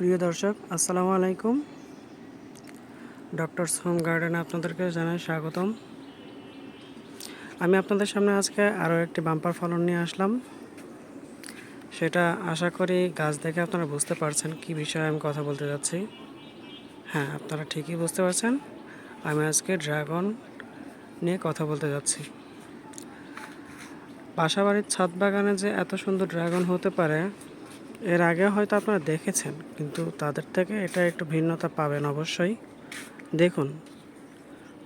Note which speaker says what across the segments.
Speaker 1: প্রিয় দর্শক, আসসালামু আলাইকুম। ডক্টরস হোম গার্ডেনে আপনাদেরকে জানাই স্বাগতম। আমি আপনাদের সামনে আজকে আরও একটি বাম্পার ফলন নিয়ে আসলাম। সেটা আশা করি গাছ দেখে আপনারা বুঝতে পারছেন কি বিষয়ে আমি কথা বলতে যাচ্ছি। হ্যাঁ আপনারা ঠিকই বুঝতে পারছেন। আমি আজকে ড্রাগন নিয়ে কথা বলতে যাচ্ছি। বাসাবাড়ির ছাদ বাগানে যে এত সুন্দর ড্রাগন হতে পারে এর আগে হয়তো আপনারা দেখেছেন, কিন্তু তাদের থেকে এটা একটু ভিন্নতা পাবেন অবশ্যই। দেখুন,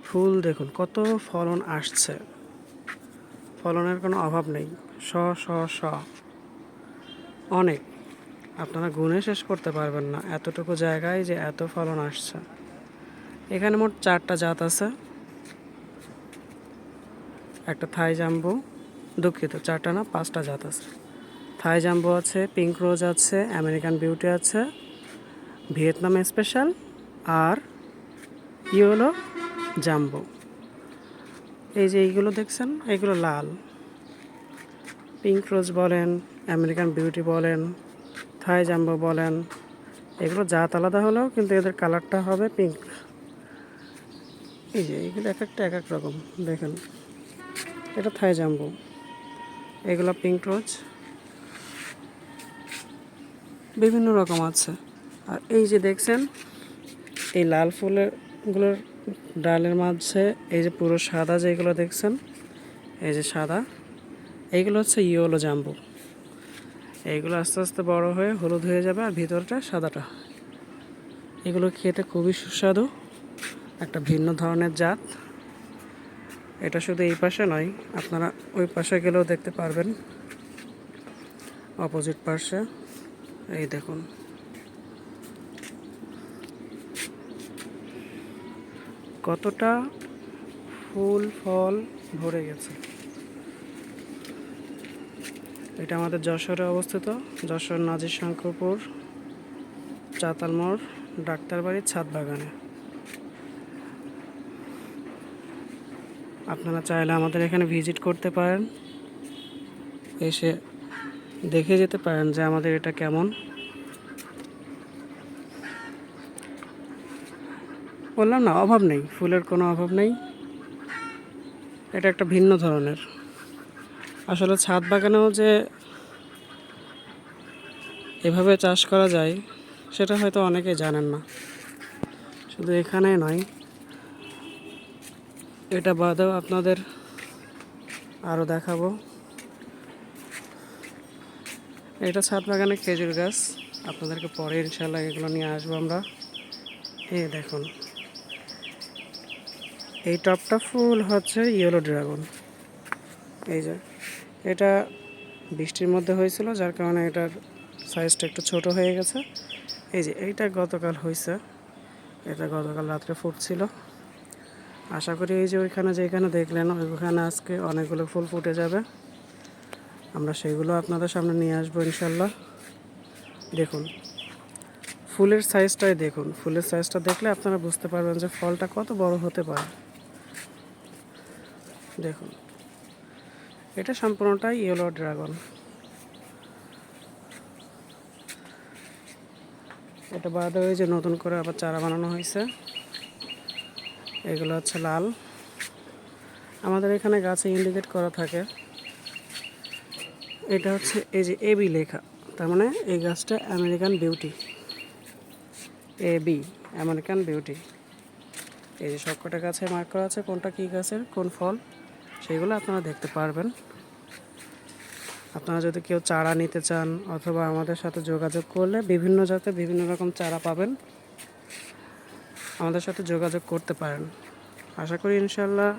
Speaker 1: ফুল দেখুন, কত ফলন আসছে। ফলনের কোনো অভাব নেই। শ শ শ। অনেক। আপনারা গুণে শেষ করতে পারবেন না এতটুকু জায়গায় যে এত ফলন আসছে। এখানে মোট চারটা জাত আছে। একটা থাই জাম্বু, দুঃখিত, চারটা না, পাঁচটা জাত আছে। থাই জাম্বো আছে, পিঙ্ক রোজ আছে, আমেরিকান বিউটি আছে, ভিয়েতনাম স্পেশাল, আর ইয়েলো জাম্বো। এই যে এইগুলো দেখছেন এইগুলো লাল। পিঙ্ক রোজ বলেন, আমেরিকান বিউটি বলেন থাই জাম্বো বলেন, এগুলো জাত আলাদা হলেও কিন্তু এদের কালারটা হবে পিঙ্ক। এই যে এইগুলো এক একটা এক এক রকম, দেখেন। এটা থাই জাম্বো এগুলো পিঙ্ক রোজ। বিভিন্ন রকম আছে। আর এই যে দেখছেন, এই লাল ফুলেরগুলোর ডালের মাঝে এই যে পুরো সাদা যেগুলো দেখছেন, এই যে সাদা, এইগুলো হচ্ছে ইয়োলো জাম্বু। এইগুলো আস্তে আস্তে বড় হয়ে হলুদ হয়ে যাবে আর ভিতরটা সাদাটা। এগুলো খেতে খুবই সুস্বাদু, একটা ভিন্ন ধরনের জাত। এটা শুধু এই পাশে নয়, আপনারা ওই পাশে গেলেও দেখতে পারবেন। অপোজিট পাশে এই দেখুন। কতটা ফুল, ফল ভরে গেছে। এটা আমাদের যশোরে অবস্থিত। যশোর নাজির শঙ্করপুর চাতালমোড় ডাক্তারবাড়ির ছাদ বাগানে। আপনারা চাইলে আমাদের এখানে ভিজিট করতে পারেন। এসে দেখে যেতে পারেন যে আমাদের এটা কেমন। বললাম না, অভাব নেই, ফুলের কোনো অভাব নেই। এটা একটা ভিন্ন ধরনের। আসলে ছাদ বাগানেও যে এভাবে চাষ করা যায়, সেটা হয়তো অনেকে জানেন না। শুধু এখানে নয়, এটা বাদেও আপনাদের আরও দেখাবো। এটা ছাদ বাগানে খেজুর গাছ। আপনাদেরকে পরে ইনশাল্লাহ এগুলো নিয়ে আসব আমরা। এই দেখুন। এই টপটা ফুল হচ্ছে ইয়েলো ড্রাগন। এই যে, এটা বৃষ্টির মধ্যে হয়েছিল, যার কারণে এটার সাইজটা একটু ছোট হয়ে গেছে। এই যে, এইটা গতকাল হয়েছে, এটা গতকাল রাত্রে ফুটছিল। আশা করি এই যে ওইখানে যেখানে দেখলেন, ওইখানে আজকে অনেকগুলো ফুল ফুটে যাবে। আমরা সেইগুলো আপনাদের সামনে নিয়ে আসব ইনশাল্লাহ। দেখুন, ফুলের সাইজটাই দেখুন। ফুলের সাইজটা দেখলে আপনারা বুঝতে পারবেন যে ফলটা কত বড় হতে পারে। দেখুন। এটা সম্পূর্ণটাই ইয়েলো ড্রাগন এটা বাদে ওই যে নতুন করে আবার চারা বানানো হয়েছে। এগুলো হচ্ছে লাল। আমাদের এখানে গাছে ইন্ডিকেট করা থাকে। এটা হচ্ছে এই যে এবি লেখা। তার মানে এই গাছটা American beauty A B American beauty এই যে সবকটা গাছে মার্ক করা আছে, কোনটা কী গাছের, কোন ফল সেগুলো আপনারা দেখতে পারবেন। আপনারা যদি কেউ চারা নিতে চান অথবা আমাদের সাথে যোগাযোগ করলে বিভিন্ন জাতের বিভিন্ন রকম চারা পাবেন। আমাদের সাথে যোগাযোগ করতে পারেন। আশা করি ইনশাল্লাহ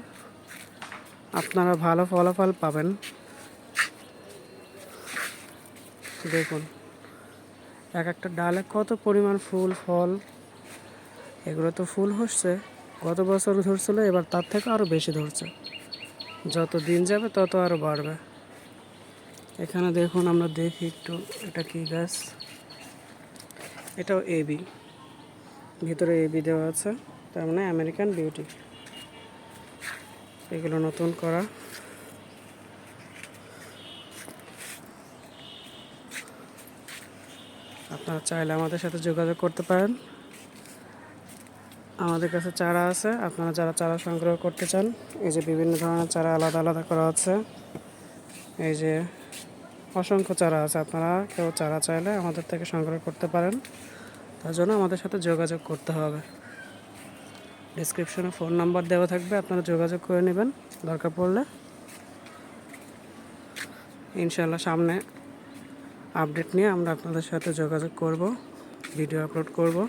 Speaker 1: আপনারা ভালো ফলাফল পাবেন। দেখুন, এক একটা ডালে কত পরিমাণ ফুল, ফল, এগুলো তো ফুল হচ্ছে। গত বছর ধরছিল, এবার তার থেকে আরও বেশি ধরছে। যত দিন যাবে, তত আরও বাড়বে। এখানে দেখুন, আমরা দেখি একটু, এটা কি গাছ? এটাও এবি ভিতরে এবি দেওয়া আছে, তার মানে আমেরিকান বিউটি এগুলো নতুন করা। আপনারা চাইলে আমাদের সাথে যোগাযোগ করতে পারেন। আমাদের কাছে চারা আছে। আপনারা যারা চারা সংগ্রহ করতে চান, এই যে বিভিন্ন ধরনের চারা আলাদা আলাদা করা আছে। এই যে অসংখ্য চারা আছে। আপনারা কেউ চারা চাইলে আমাদের থেকে সংগ্রহ করতে পারেন। তার জন্য আমাদের সাথে যোগাযোগ করতে হবে। ডিসক্রিপশনে ফোন নাম্বার দেওয়া থাকবে, আপনারা যোগাযোগ করে নেবেন। দরকার পড়লে। ইনশাল্লাহ সামনে আপডেট নিয়ে আমরা আপনাদের সাথে যোগাযোগ করব, ভিডিও আপলোড করব।